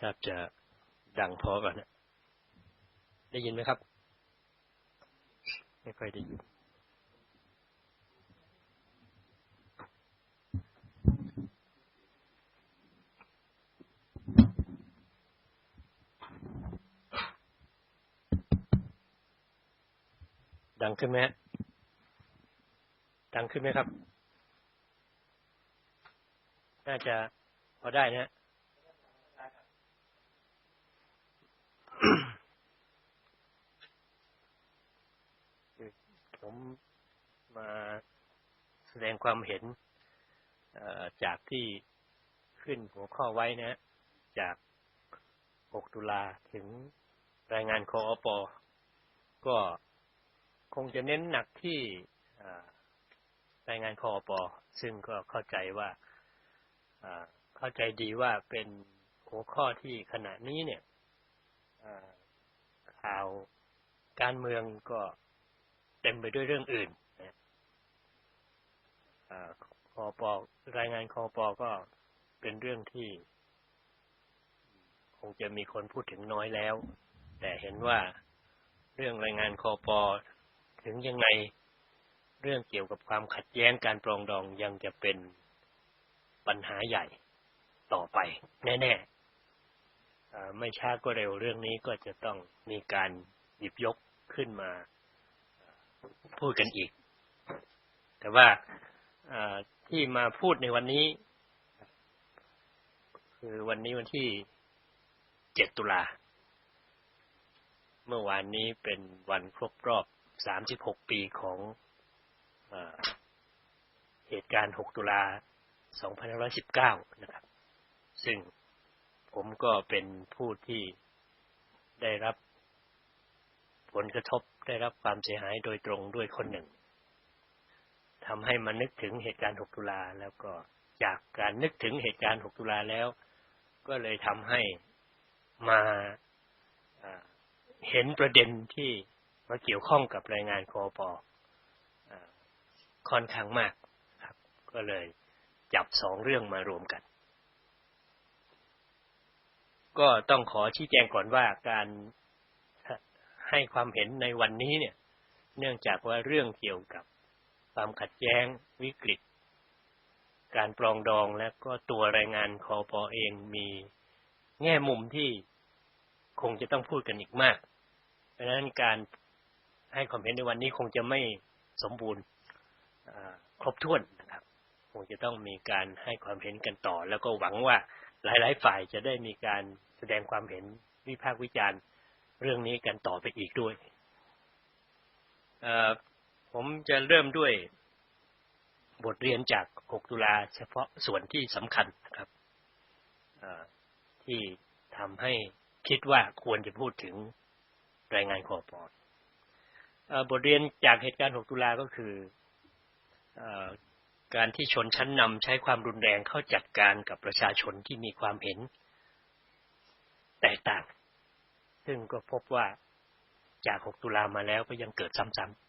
ทราบจะดังพอก่อนนะได้ยินไหมครับ ไม่ค่อยได้ยินดังขึ้นไหมดังขึ้นไหมครับ น่าจะพอได้นะฮะ ผม มาแสดงความเห็นจากที่ขึ้นหัวข้อไว้นะ จาก 6 ตุลาถึงรายงานคออปอก็คงจะเน้นหนักที่รายงานคออปอซึ่งก็เข้าใจว่าเข้าใจดีว่าเป็นหัวข้อที่ขณะนี้เนี่ยข่าวการเมืองก็เต็มไปด้วยเรื่องอื่น คอปอรายงานคอปอก็เป็นเรื่องที่ คงจะมีคนพูดถึงน้อยแล้ว แต่เห็นว่าเรื่องรายงานคอปอถึงยังไงเรื่องเกี่ยวกับความขัดแย้งการปรองดองยังจะเป็นปัญหาใหญ่ต่อไป แน่ๆไม่ช้าก็เร็วเรื่องนี้ก็จะต้องมีการหยิบยกขึ้นมาพูดกันอีก แต่ว่า ที่มาพูดในวันนี้ คือวันนี้วันที่เจ็ดตุลา เมื่อวานนี้เป็นวันครบรอบสามสิบหกปีของเหตุการณ์หกตุลาสองพันร้อยสิบเก้านะครับ ซึ่งผมก็เป็นผู้ที่ได้รับผลกระทบได้รับความเสียหายโดยตรงด้วยคนหนึ่ง ทำให้มันนึกถึงเหตุการณ์ 6 ตุลาแล้วก็จากการนึกถึงเหตุการณ์ 6 ตุลาแล้ว ก็เลยทำให้มาเห็นประเด็นที่มาเกี่ยวข้องกับรายงานคอปอค่อนข้างมากครับ ก็เลยจับสองเรื่องมารวมกัน ก็ต้องขอชี้แจงก่อนว่าการให้ความเห็นในวันนี้เนี่ย เนื่องจากว่าเรื่องเกี่ยวกับ ความขัดแย้งวิกฤต การปรองดองและก็ตัวรายงานคอปอเองมีแง่มุมที่คงจะต้องพูดกันอีกมาก เพราะฉะนั้นการให้ความเห็นในวันนี้คงจะไม่สมบูรณ์ครบถ้วนนะครับ คงจะต้องมีการให้ความเห็นกันต่อ แล้วก็หวังว่าหลาย ๆ ฝ่ายจะได้มีการแสดงความเห็นวิพากษ์วิจารณ์เรื่องนี้กันต่อไปอีกด้วย ผมจะเริ่มด้วยบทเรียนจาก 6 ตุลาเฉพาะส่วนที่สำคัญนะครับที่ทำให้คิดว่าควรจะพูดถึงรายงานคอปอบทเรียนจากเหตุการณ์ 6 ตุลาก็คืออการที่ชนชั้นนำใช้ความรุนแรงเข้าจัดการกับประชาชนที่มีความเห็นแตกต่าง ซึ่งก็พบว่าจาก 6 ตุลามาแล้วก็ยังเกิดซ้ำๆ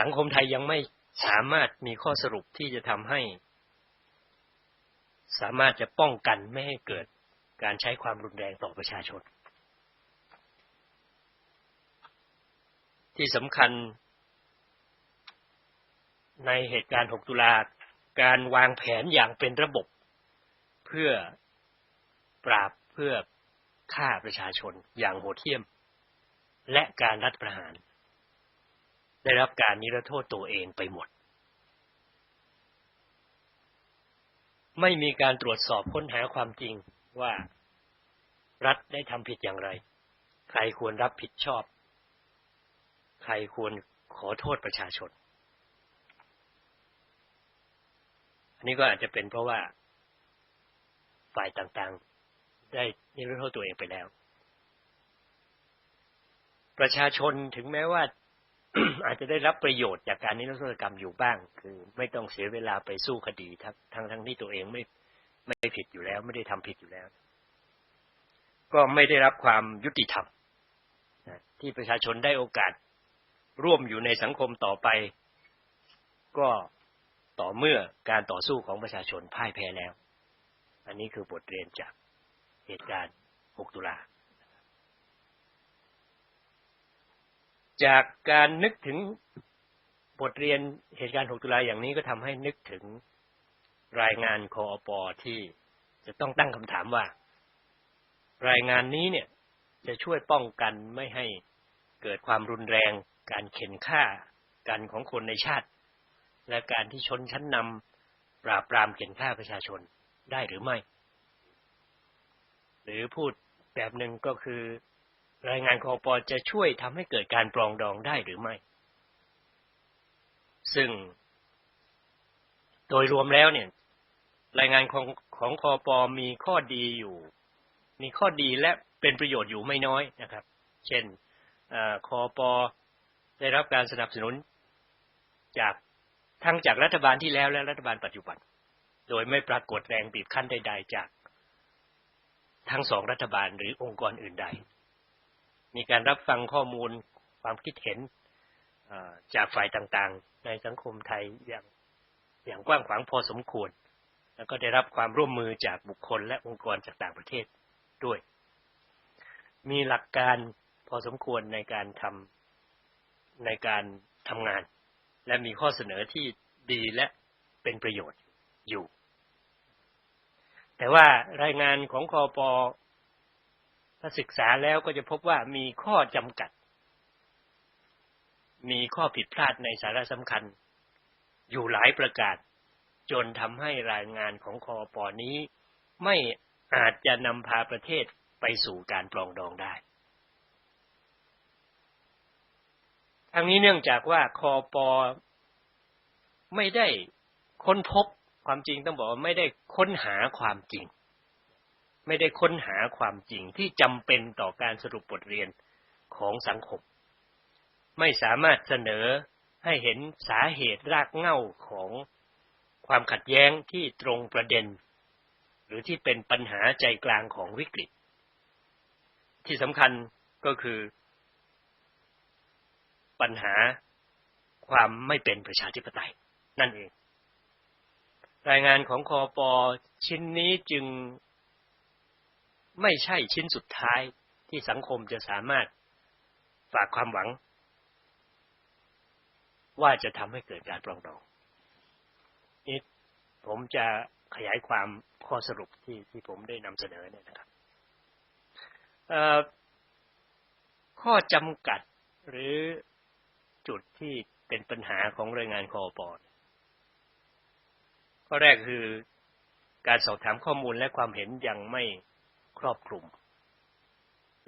สังคมไทยยังไม่สามารถมีข้อสรุปที่จะทำให้ สามารถจะป้องกันไม่ให้เกิดการใช้ความรุนแรงต่อประชาชน ที่สำคัญ ในเหตุการณ์ 6 ตุลาการวางแผนอย่างเป็นระบบ เพื่อปราบเพื่อฆ่าประชาชนอย่างโหดเหี้ยม และการรัฐประหาร ได้รับการนิรโทษตัวเองไปหมด ไม่มีการตรวจสอบค้นหาความจริงว่ารัฐได้ทำผิดอย่างไร ใครควรรับผิดชอบ ใครควรขอโทษประชาชน อันนี้ก็อาจจะเป็นเพราะว่าฝ่ายต่างๆ ได้นิรโทษตัวเองไปแล้ว ประชาชนถึงแม้ว่า อาจจะได้รับประโยชน์จากการนิรโทษกรรมอยู่บ้าง คือไม่ต้องเสียเวลาไปสู้คดีทั้งทั้งทั้งที่ตัวเองไม่ไม่ผิดอยู่แล้ว ไม่ได้ทำผิดอยู่แล้ว ก็ไม่ได้รับความยุติธรรมที่ประชาชนได้โอกาส ร่วมอยู่ในสังคมต่อไป ก็ต่อเมื่อการต่อสู้ของประชาชนพ่ายแพ้แล้ว อันนี้คือบทเรียนจากเหตุการณ์ 6 ตุลา จากการนึกถึงบทเรียนเหตุการณ์ 6 ตุลาอย่างนี้ก็ทำให้นึกถึงรายงานคออปอที่จะต้องตั้งคำถามว่า รายงานนี้เนี่ย จะช่วยป้องกันไม่ให้เกิดความรุนแรง การเข็นฆ่ากันของคนในชาติ และการที่ชนชั้นนำปราบปรามเข็นฆ่าประชาชนได้หรือไม่ หรือพูดแบบหนึ่งก็คือ รายงานคอปอจะช่วยทำให้เกิดการปรองดองได้หรือไม่ ซึ่ง โดยรวมแล้วเนี่ย รายงานของของคอปอมีข้อดีอยู่ มีข้อดีและเป็นประโยชน์อยู่ไม่น้อยนะครับ เช่นอคอปอได้รับการสนับสนุน จากทั้งจากรัฐบาลที่แล้วและรัฐบาลปัจจุบัน โดยไม่ปรากฏแรงบีบคั้นใด ๆ จาก ทั้งสองรัฐบาลหรือองค์กรอื่นใด มีการรับฟังข้อมูลความคิดเห็นจากฝ่ายต่างๆ ในสังคมไทยอย่างอย่างกว้างขวางพอสมควร แล้วก็ได้รับความร่วมมือจากบุคคลและองค์กรจากต่างประเทศด้วย มีหลักการพอสมควรในการทำในการทำงาน และมีข้อเสนอที่ดีและเป็นประโยชน์อยู่ แต่ว่ารายงานของคอปอ ถ้าศึกษาแล้วก็จะพบว่ามีข้อจำกัด มีข้อผิดพลาดในสาระสำคัญ อยู่หลายประการจนทำให้รายงานของคอปอนี้ ไม่อาจจะนำพาประเทศไปสู่การปลองดองได้ทั้งนี้เนื่องจากว่าคอปอไม่ได้ค้นพบความจริงต้องบอกว่าไม่ได้ค้นหาความจริง ไม่ได้ค้นหาความจริงที่จำเป็นต่อการสรุปบทเรียนของสังคม ไม่สามารถเสนอให้เห็นสาเหตุรากเหง้าของความขัดแย้งที่ตรงประเด็น หรือที่เป็นปัญหาใจกลางของวิกฤต ที่สำคัญก็คือ ปัญหาความไม่เป็นประชาธิปไตย นั่นเอง รายงานของคอปอชิ้นนี้จึง ไม่ใช่ชิ้นสุดท้ายที่สังคมจะสามารถฝากความหวัง ว่าจะทำให้เกิดการปรองดองนี่ผมจะขยายความข้อสรุปที่ที่ผมได้นำเสนอเนี่ยนะครับข้อจำกัดหรือจุดที่เป็นปัญหาของรายงานคอปอข้อแรกคือการสอบถามข้อมูลและความเห็นยังไม่ ครอบคลุม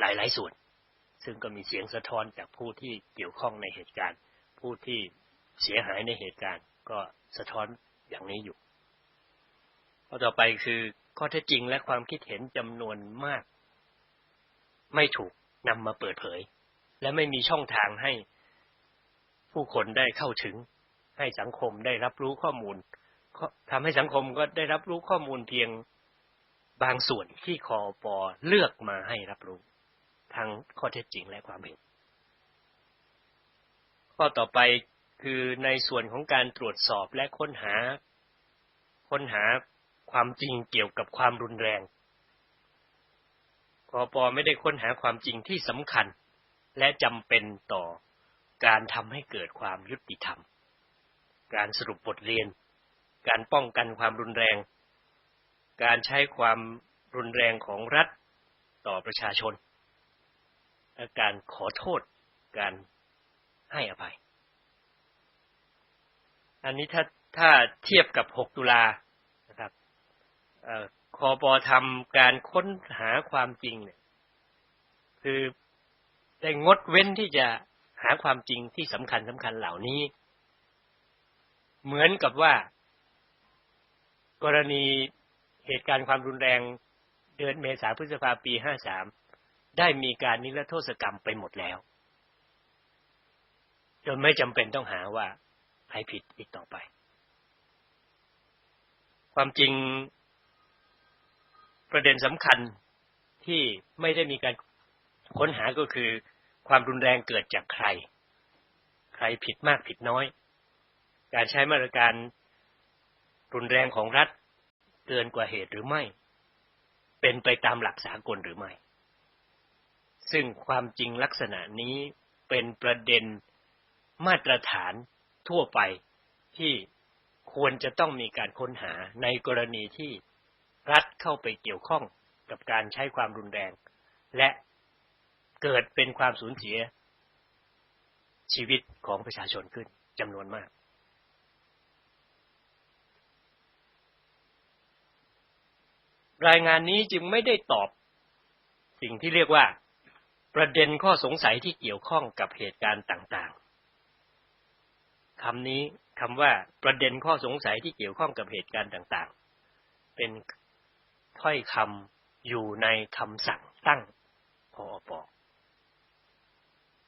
หลายๆส่วน ซึ่งก็มีเสียงสะท้อนจากผู้ที่เกี่ยวข้องในเหตุการณ์ ผู้ที่เสียหายในเหตุการณ์ ก็สะท้อนอย่างนี้อยู่ข้อต่อไปคือข้อเท็จจริงและความคิดเห็นจำนวนมาก ไม่ถูกนำมาเปิดเผย และไม่มีช่องทางให้ผู้คนได้เข้าถึง ให้สังคมได้รับรู้ข้อมูลทำให้สังคมก็ได้รับรู้ข้อมูลเพียง บางส่วนที่คอปอเลือกมาให้รับรู้ ทั้งข้อเท็จจริงและความเห็น ข้อต่อไปคือในส่วนของการตรวจสอบและค้นหา ค้นหาความจริงเกี่ยวกับความรุนแรงคอปอไม่ได้ค้นหาความจริงที่สำคัญ และจำเป็นต่อการทำให้เกิดความยุติธรรม การสรุปบทเรียน การป้องกันความรุนแรง การใช้ความรุนแรงของรัฐต่อประชาชน และการขอโทษการให้อภัย อันนี้ถ้าถ้าเทียบกับ 6 ตุลานะครับคอปอทำการค้นหาความจริงเนี่ยคือได้งดเว้นที่จะหาความจริงที่สำคัญสำคัญเหล่านี้ เหมือนกับว่า กรณี เหตุการณ์ความรุนแรงเดือนเมษาพฤษภาปี53ได้มีการนิรโทษกรรมไปหมดแล้ว จนไม่จำเป็นต้องหาว่าใครผิดอีกต่อไป ความจริงประเด็นสำคัญที่ไม่ได้มีการค้นหาก็คือ ความรุนแรงเกิดจากใคร ใครผิดมากผิดน้อย การใช้มาตรการรุนแรงของรัฐ เกินกว่าเหตุหรือไม่ เป็นไปตามหลักสากลหรือไม่ ซึ่งความจริงลักษณะนี้เป็นประเด็นมาตรฐานทั่วไปที่ควรจะต้องมีการค้นหาในกรณีที่รัฐเข้าไปเกี่ยวข้องกับการใช้ความรุนแรง และเกิดเป็นความสูญเสียชีวิตของประชาชนขึ้นจำนวนมาก รายงานนี้จึงไม่ได้ตอบ สิ่งที่เรียกว่า ประเด็นข้อสงสัยที่เกี่ยวข้องกับเหตุการณ์ต่างๆคำนี้คำว่าประเด็นข้อสงสัยที่เกี่ยวข้องกับเหตุการณ์ต่างๆ เป็นถ้อยคำอยู่ในคำสั่งตั้งคอป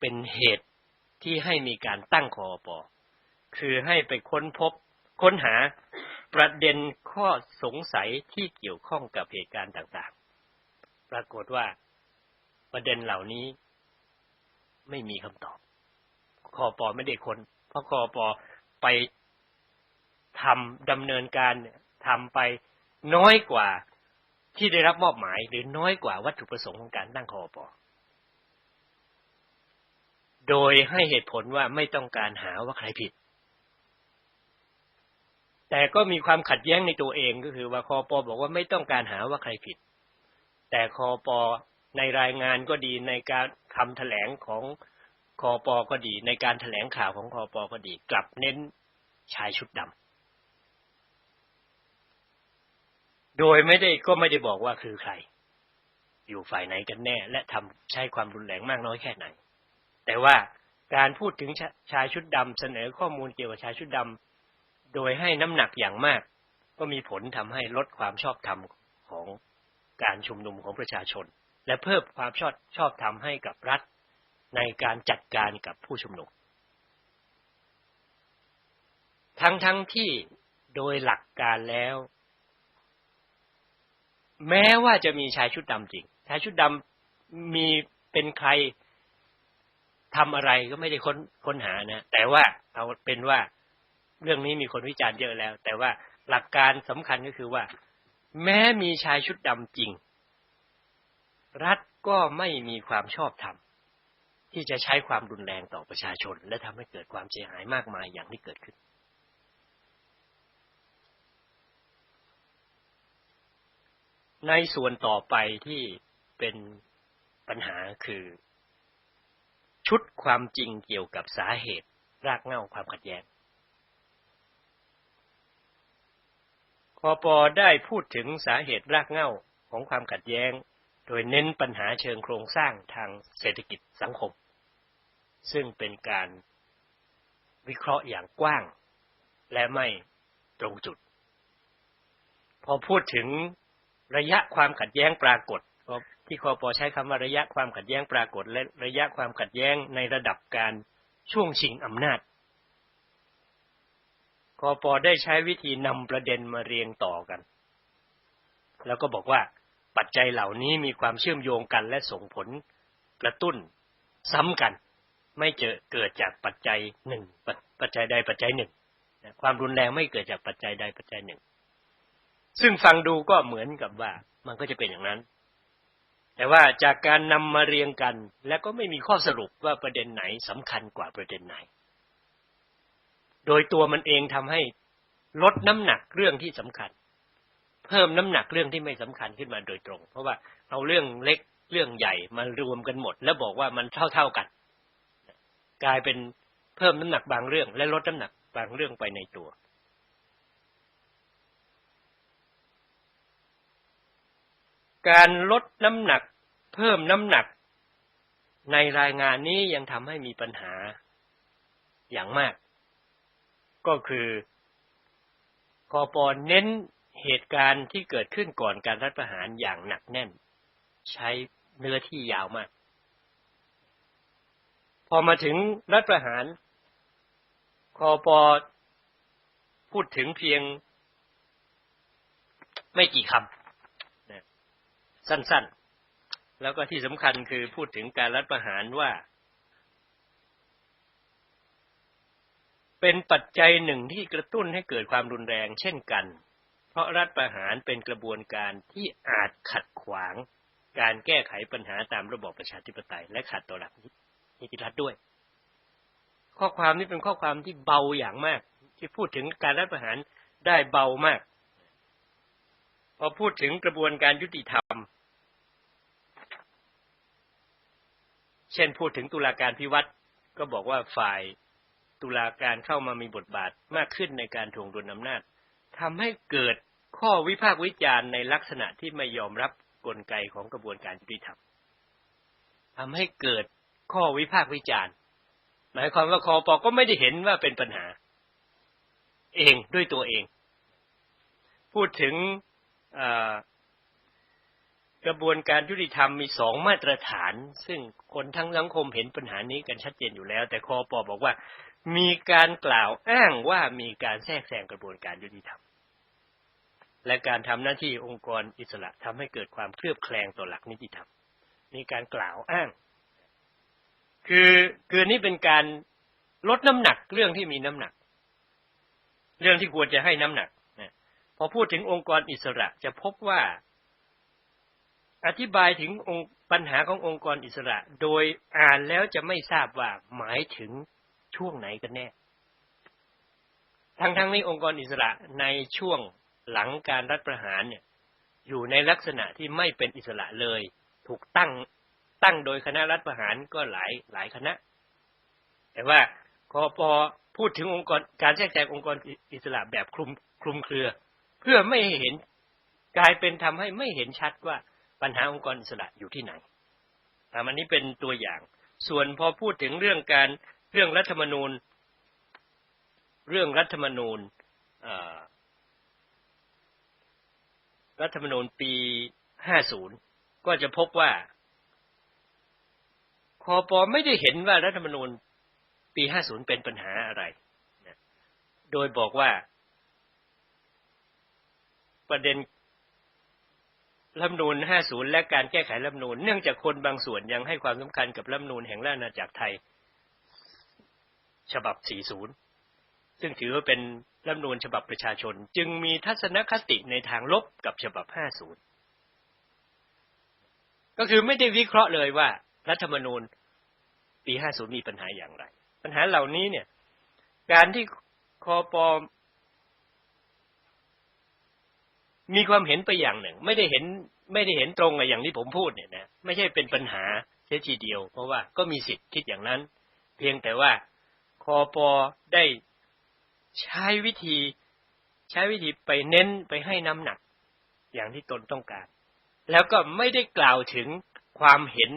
เป็นเหตุที่ให้มีการตั้งคอปคือให้ไปค้นพบค้นหา ประเด็นข้อสงสัยที่เกี่ยวข้องกับเหตุการณ์ต่างๆ ปรากฏว่าประเด็นเหล่านี้ไม่มีคำตอบคอปอไม่ได้คน เพราะคอปอไปทำดำเนินการทำไปน้อยกว่าที่ได้รับมอบหมาย หรือน้อยกว่าวัตถุประสงค์ของการตั้งคอปอโดยให้เหตุผลว่าไม่ต้องการหาว่าใครผิด แต่ก็มีความขัดแย้งในตัวเองก็คือว่าคอปอบอกว่าไม่ต้องการหาว่าใครผิด แต่คอปอในรายงานก็ดีในการคำแถลงของคอปอก็ดี ในการแถลงข่าวของคอปอก็ดี กลับเน้นชายชุดดำโดยไม่ได้ก็ไม่ได้บอกว่าคือใคร อยู่ฝ่ายไหนกันแน่ และทำใช้ความรุนแรงมากน้อยแค่ไหน แต่ว่าการพูดถึงชายชุดดำเสนอข้อมูลเกี่ยวกับชายชุดดำ โดยให้น้ำหนักอย่างมาก ก็มีผลทำให้ลดความชอบธรรมของการชุมนุมของประชาชน และเพิ่มความชอบชอบธรรมให้กับรัฐ ในการจัดการกับผู้ชุมนุม ทั้งทั้งที่โดยหลักการแล้ว แม้ว่าจะมีชายชุดดำจริง ชายชุดดำมีเป็นใครทำอะไรก็ไม่ได้ค้นค้นหานะ แต่ว่าเอาเป็นว่า เรื่องนี้มีคนวิจารณ์เยอะแล้ว แต่ว่าหลักการสำคัญก็คือว่า แม้มีชายชุดดำจริง รัฐก็ไม่มีความชอบธรรมที่จะใช้ความรุนแรงต่อประชาชน และทำให้เกิดความเสียหายมากมายอย่างที่เกิดขึ้น ในส่วนต่อไปที่เป็นปัญหาคือ ชุดความจริงเกี่ยวกับสาเหตุ รากเหง้าความขัดแย้ง คอปอได้พูดถึงสาเหตุรากเหง้าของความขัดแย้ง โดยเน้นปัญหาเชิงโครงสร้างทางเศรษฐกิจสังคม ซึ่งเป็นการวิเคราะห์อย่างกว้าง และไม่ตรงจุด พอพูดถึงระยะความขัดแย้งปรากฏที่คอปอใช้คำว่าระยะความขัดแย้งปรากฏ และระยะความขัดแย้งในระดับการช่วงชิงอำนาจ อปอได้ใช้วิธีนำประเด็นมาเรียงต่อกัน แล้วก็บอกว่าปัจจัยเหล่านี้มีความเชื่อมโยงกันและส่งผลกระตุ้นซ้ำกัน ไม่เจอเกิดจากปัจจัยหนึ่งปัจจัยใดปัจจัยหนึ่งความรุนแรงไม่เกิดจากปัจจัยใดปัจจัยหนึ่ง ซึ่งฟังดูก็เหมือนกับว่ามันก็จะเป็นอย่างนั้น แต่ว่าจากการนำมาเรียงกัน และก็ไม่มีข้อสรุปว่าประเด็นไหนสำคัญกว่าประเด็นไหน โดยตัวมันเองทำให้ลดน้ำหนักเรื่องที่สำคัญ เพิ่มน้ำหนักเรื่องที่ไม่สำคัญขึ้นมาโดยตรง เพราะว่าเอาเรื่องเล็กเรื่องใหญ่มารวมกันหมด แล้วบอกว่ามันเท่าๆกัน กลายเป็นเพิ่มน้ำหนักบางเรื่อง และลดน้ำหนักบางเรื่องไปในตัวการลดน้ำหนัก เพิ่มน้ำหนัก ในรายงานนี้ยังทำให้มีปัญหาอย่างมาก ก็คือคอปอเน้นเหตุการณ์ที่เกิดขึ้นก่อนการรัฐประหารอย่างหนักแน่น ใช้เนื้อที่ยาวมาก พอมาถึงรัฐประหารคอปอพูดถึงเพียงไม่กี่คำสั้นๆ แล้วก็ที่สำคัญคือพูดถึงการรัฐประหารว่า เป็นปัจจัยหนึ่งที่กระตุ้นให้เกิดความรุนแรงเช่นกัน เพราะรัฐประหารเป็นกระบวนการที่อาจขัดขวาง การแก้ไขปัญหาตามระบอบประชาธิปไตยและขัดต่อหลักนิติรัฐด้วย ข้อความนี้เป็นข้อความที่เบาอย่างมาก ที่พูดถึงการรัฐประหารได้เบามาก พอพูดถึงกระบวนการยุติธรรม เช่นพูดถึงตุลาการพิวัตรก็บอกว่าฝ่าย ตุลาการเข้ามามีบทบาทมากขึ้นในการถ่วงดุลอำนาจทำให้เกิดข้อวิพากษ์วิจารณ์ในลักษณะที่ไม่ยอมรับกลไกของกระบวนการยุติธรรมทำให้เกิดข้อวิพากษ์วิจารณ์ หมายความว่าคอปอก็ไม่ได้เห็นว่าเป็นปัญหา เองด้วยตัวเอง พูดถึงกระบวนการยุติธรรมมีสองมาตรฐาน ซึ่งคนทั้งสังคมเห็นปัญหานี้กันชัดเจนอยู่แล้ว แต่คอปอบอกว่า มีการกล่าวอ้างว่ามีการแทรกแซงกระบวนการยุติธรรม และการทำหน้าที่องค์กรอิสระทำให้เกิดความเคลือบแคลงต่อหลักนิติธรรม มีการกล่าวอ้าง คือคือนี่เป็นการลดน้ำหนักเรื่องที่มีน้ำหนัก เรื่องที่ควรจะให้น้ำหนักนะพอพูดถึงองค์กรอิสระจะพบว่า อธิบายถึงองปัญหาขององค์กรอิสระ โดยอ่านแล้วจะไม่ทราบว่าหมายถึง ช่วงไหนกันแน่ ทั้งทั้งนี้องค์กรอิสระในช่วงหลังการรัฐประหารเนี่ย อยู่ในลักษณะที่ไม่เป็นอิสระเลย ถูกตั้งตั้งโดยคณะรัฐประหารก็หลายหลายคณะ แต่ว่าคอปอพูดถึงองค์กรการแทรกแซงองค์กรอิสระแบบคลุมคลุมเครือ เพื่อไม่เห็นกลายเป็นทำให้ไม่เห็นชัดว่าปัญหาองค์กรอิสระอยู่ที่ไหนอันนี้เป็นตัวอย่าง ส่วนพอพูดถึงเรื่องการ เรื่องรัฐธรรมนูญ เรื่องรัฐธรรมนูญรัฐธรรมนูญปี 50 ก็จะพบว่าคอปอไม่ได้เห็นว่ารัฐธรรมนูญปี 50 เป็นปัญหาอะไรโดยบอกว่า ประเด็นรัฐมนูญ50 และการแก้ไขรัฐมนูญเนื่องจากคนบางส่วนยังให้ความสำคัญกับรัฐมนูญแห่งราชอาณาจักรไทย ฉบับ 40 ซึ่งถือว่าเป็นรัฐมนูญฉบับประชาชน จึงมีทัศนคติในทางลบกับฉบับ 50 ก็คือไม่ได้วิเคราะห์เลยว่า รัฐธรรมนูญปี 50 มีปัญหาอย่างไร ปัญหาเหล่านี้เนี่ย การที่คอปอมีความเห็นไปอย่างหนึ่ง ไม่ได้เห็นไม่ได้เห็นตรงกับอย่างที่ผมพูดเนี่ยนะไม่ใช่เป็นปัญหาเสียทีเดียว เพราะว่าก็มีสิทธิ์คิดอย่างนั้น เพียงแต่ว่า คอปอได้ใช้วิธี ใช้วิธีไปเน้นไปให้น้ำหนัก อย่างที่ตนต้องการ แล้วก็ไม่ได้กล่าวถึงความเห็น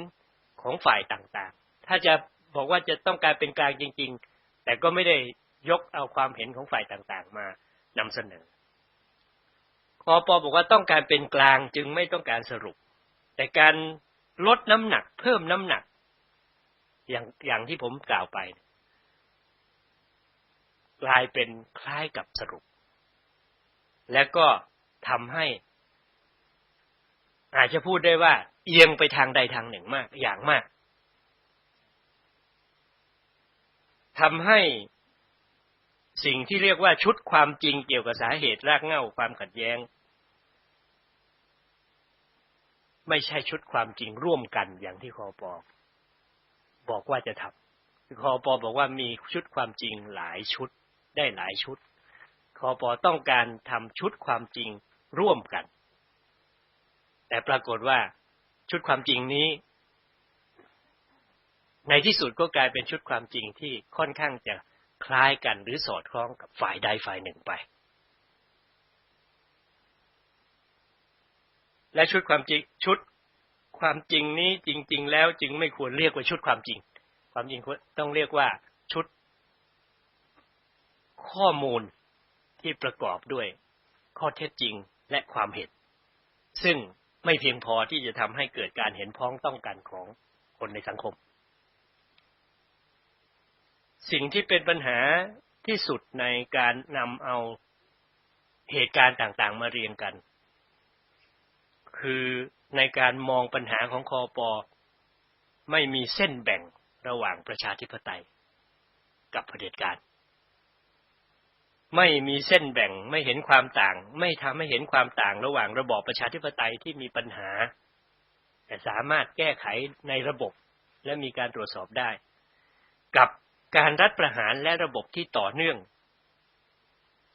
ของฝ่ายต่างๆ ถ้าจะบอกว่าจะต้องการเป็นกลางจริง ๆ แต่ก็ไม่ได้ยกเอาความเห็นของฝ่ายต่างๆ มานำเสนอคอปอบอกว่าต้องการเป็นกลางจึงไม่ต้องการสรุป แต่การลดน้ำหนักเพิ่มน้ำหนัก อย่างอย่างที่ผมกล่าวไป กลายเป็นคล้ายกับสรุป และก็ทำให้ อาจจะพูดได้ว่า เอียงไปทางใดทางหนึ่งมาก อย่างมากทำให้สิ่งที่เรียกว่าชุดความจริงเกี่ยวกับสาเหตุรากเหง้าความขัดแย้ง ไม่ใช่ชุดความจริงร่วมกันอย่างที่คอปอบอกว่าจะทำคอปอบอกว่ามีชุดความจริงหลายชุด ได้หลายชุดคอปอต้องการทำชุดความจริงร่วมกัน แต่ปรากฏว่าชุดความจริงนี้ ในที่สุดก็กลายเป็นชุดความจริงที่ค่อนข้างจะคล้ายกันหรือสอดคล้องกับฝ่ายใดฝ่ายหนึ่งไป และชุดความจริงชุดความจริงนี้จริง ๆ แล้วจึงไม่ควรเรียกว่าชุดความจริง ความจริงต้องเรียกว่าชุด ข้อมูลที่ประกอบด้วยข้อเท็จจริงและความเห็น ซึ่งไม่เพียงพอที่จะทำให้เกิดการเห็นพ้องต้องกันของคนในสังคม สิ่งที่เป็นปัญหาที่สุดในการนำเอาเหตุการณ์ต่างๆ มาเรียงกัน คือในการมองปัญหาของคอปอไม่มีเส้นแบ่งระหว่างประชาธิปไตย กับเผด็จการ ไม่มีเส้นแบ่งไม่เห็นความต่าง ไม่ทำให้เห็นความต่างระหว่างระบอบประชาธิปไตยที่มีปัญหา แต่สามารถแก้ไขในระบบและมีการตรวจสอบได้ กับการรัฐประหารและระบบที่ต่อเนื่อง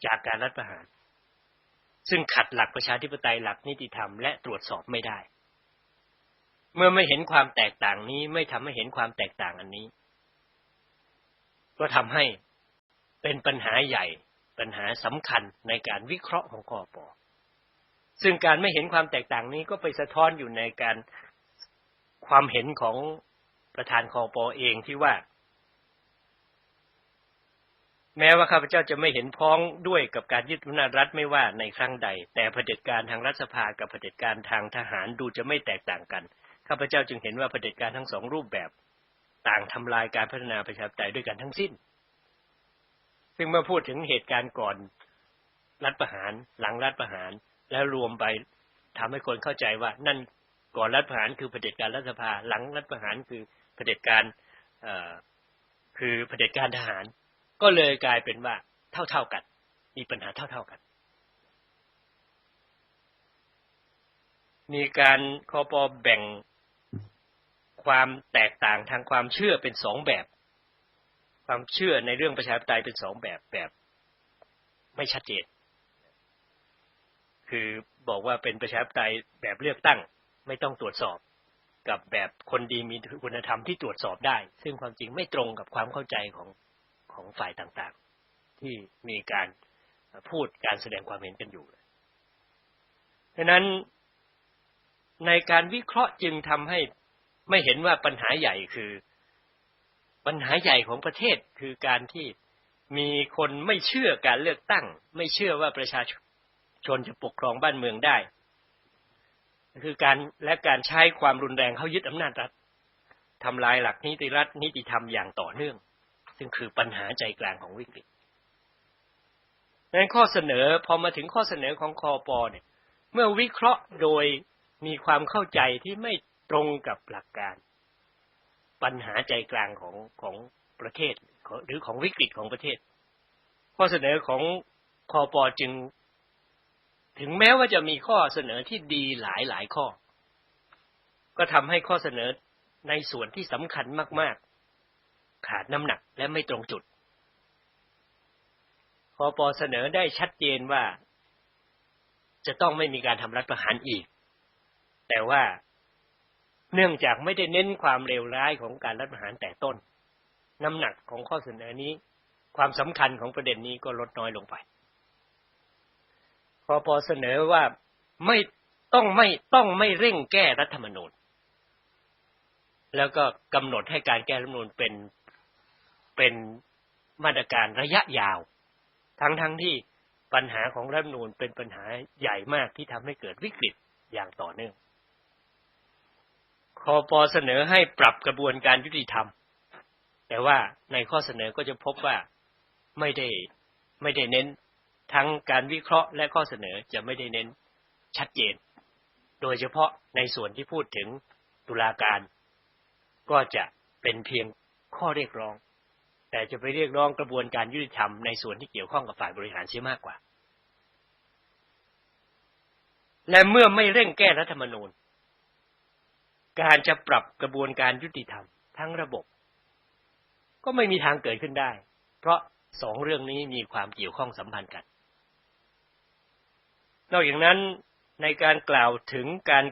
จากการรัฐประหาร ซึ่งขัดหลักประชาธิปไตยหลักนิติธรรมและตรวจสอบไม่ได้ เมื่อไม่เห็นความแตกต่างนี้ไม่ทำให้เห็นความแตกต่างอันนี้ ก็ทำให้เป็นปัญหาใหญ่ ปัญหาสำคัญในการวิเคราะห์ของกอปอซึ่งการไม่เห็นความแตกต่างนี้ก็ไปสะท้อนอยู่ในการความเห็นของประธานคอปอเองที่ว่า แม้ว่าข้าพเจ้าจะไม่เห็นพ้องด้วยกับการยึดอำนาจรัฐไม่ว่าในครั้งใด แต่เผด็จการทางรัฐสภากับเผด็จการทางทหารดูจะไม่แตกต่างกันข้าพเจ้าจึงเห็นว่าเผด็จการทั้งสองรูปแบบ ต่างทำลายการพัฒนาประชาธิปไตยด้วยกันทั้งสิ้น ซึ่งเมื่อพูดถึงเหตุการณ์ก่อนรัฐประหาร หลังรัฐประหาร แล้วรวมไปทำให้คนเข้าใจว่า นั่นก่อนรัฐประหารคือเผด็จการรัฐสภา หลังรัฐประหารคือเผด็จการเอ่อคือเผด็จการทหาร ก็เลยกลายเป็นว่าเท่าๆกัน มีปัญหาเท่าๆกัน มีการคอปอแบ่งความแตกต่างทางความเชื่อเป็นสองแบบ ความเชื่อในเรื่องประชาธิปไตยเป็นสองแบบแบบไม่ชัดเจน คือบอกว่าเป็นประชาธิปไตยแบบเลือกตั้งไม่ต้องตรวจสอบกับแบบคนดีมีคุณธรรมที่ตรวจสอบได้ ซึ่งความจริงไม่ตรงกับความเข้าใจของของฝ่ายต่างๆ ที่มีการพูดการแสดงความเห็นกันอยู่ดังนั้นในการวิเคราะห์จึงทำให้ไม่เห็นว่าปัญหาใหญ่คือ ปัญหาใหญ่ของประเทศคือการที่มีคนไม่เชื่อการเลือกตั้ง ไม่เชื่อว่าประชาชนจะปกครองบ้านเมืองได้คือการและการใช้ความรุนแรงเข้ายึดอำนาจรัฐทำลายหลักนิติรัฐนิติธรรมอย่างต่อเนื่อง ซึ่งคือปัญหาใจกลางของวิกฤตนั้นข้อเสนอพอมาถึงข้อเสนอของคอปอเนี่ย เมื่อวิเคราะห์โดยมีความเข้าใจที่ไม่ตรงกับหลักการ ปัญหาใจกลางของของประเทศหรือของวิกฤตของประเทศ ข้อเสนอของคอปอจึง ถึงแม้ว่าจะมีข้อเสนอที่ดีหลายหลายข้อ ก็ทำให้ข้อเสนอในส่วนที่สำคัญมาก ๆ ขาดน้ำหนักและไม่ตรงจุดคอปอเสนอได้ชัดเจนว่า จะต้องไม่มีการทำรัฐประหารอีก แต่ว่า เนื่องจากไม่ได้เน้นความเลวร้ายของการรัฐประหารแต่ต้น น้ำหนักของข้อเสนอนี้ ความสำคัญของประเด็นนี้ก็ลดน้อยลงไปพอพอเสนอว่าไม่ต้องไม่ต้องไม่เร่งแก้รัฐธรรมนูญ แล้วก็กำหนดให้การแก้รัฐธรรมนูญเป็นเป็นมาตรการระยะยาว ทั้งทั้งที่ปัญหาของรัฐธรรมนูญเป็นปัญหาใหญ่มากที่ทำให้เกิดวิกฤตอย่างต่อเนื่อง คอปอเสนอให้ปรับกระบวนการยุติธรรม แต่ว่าในข้อเสนอก็จะพบว่าไม่ได้ไม่ได้เน้น ทั้งการวิเคราะห์และข้อเสนอจะไม่ได้เน้นชัดเจน โดยเฉพาะในส่วนที่พูดถึงตุลาการ ก็จะเป็นเพียงข้อเรียกร้อง แต่จะไปเรียกร้องกระบวนการยุติธรรมในส่วนที่เกี่ยวข้องกับฝ่ายบริหารเสียมากกว่า และเมื่อไม่เร่งแก้รัฐธรรมนูญ การจะปรับกระบวนการยุติธรรมทั้งระบบ ก็ไม่มีทางเกิดขึ้นได้ เพราะสองเรื่องนี้มีความเกี่ยวข้องสัมพันธ์กัน นอกจากนั้นในการกล่าวถึงการ